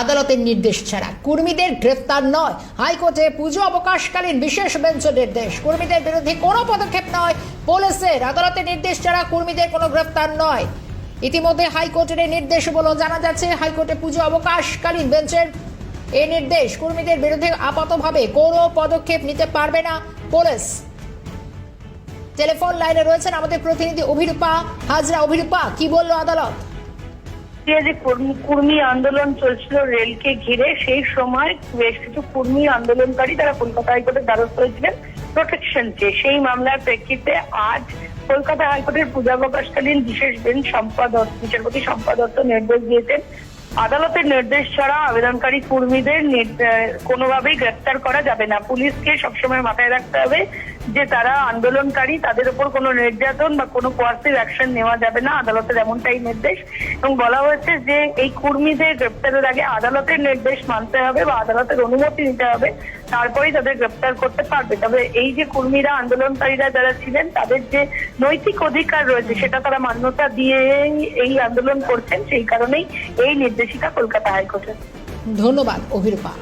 আদালতের নির্দেশ ছাড়া। কর্মীদের গ্রেফতার নয়। হাইকোর্টে পুজো অবকাশকালীন বিশেষ বেঞ্চ নির্দেশ। কর্মীদের বিরুদ্ধে কোনো পদক্ষেপ নয়। পুলিশের আদালতের নির্দেশ ছাড়া কর্মীদের কোনো গ্রেফতার নয়। ইতিমধ্যে হাইকোর্টের নির্দেশ বলে জানা যাচ্ছে। হাইকোর্টে পুজো অবকাশকালীন বেঞ্চের এই নির্দেশ। কর্মীদের বিরুদ্ধে আপাতভাবে কোনো পদক্ষেপ নিতে পারবে না পুলিশ। টেলিফোন লাইনে রয়েছেন আমাদের প্রতিনিধি অভিরূপা। হাজরা অভিরূপা, কি বলল আদালত? যে কর্মী- আন্দোলন চলছিল রেলকে ঘিরে, সেই সময় বেশ কিছু কর্মী আন্দোলনকারী তারা কলকাতা হাইকোর্টের দ্বারস্থ হয়েছিলেন প্রোটেকশন চেয়ে সেই মামলার প্রেক্ষিতে আজ কলকাতা হাইকোর্টের পূজাবকাশকালীন বিশেষ বেঞ্চ সম্পাদক, বিচারপতি সম্পাদত্ত নির্দেশ দিয়েছেন। আদালতের নির্দেশ ছাড়া আবেদনকারী কর্মীদের কোনোভাবেই গ্রেফতার করা যাবে না। পুলিশকে সবসময় মাথায় রাখতে হবে যে তারা আন্দোলনকারী, তাদের উপর কোনো নির্যাতন বা কোনো কোয়ার্সিভ অ্যাকশন নেওয়া যাবে না, আদালতের এমনটাই নির্দেশ। এবং বলা হয়েছে যে এই কর্মীদের গ্রেপ্তারের আগে আদালতের নির্দেশ মানতে হবে বা আদালতের অনুমতি নিতে হবে। তারপরেই তাদের গ্রেপ্তার করতে পারবে। তবে এই যে কর্মীরা, আন্দোলনকারীরা যারা ছিলেন, তাদের যে নৈতিক অধিকার রয়েছে, সেটা তারা মান্যতা দিয়ে এই আন্দোলন করছেন। সেই কারণেই এই নির্দেশিকা কলকাতা হাইকোর্টের ধন্যবাদ, অভিরূপা।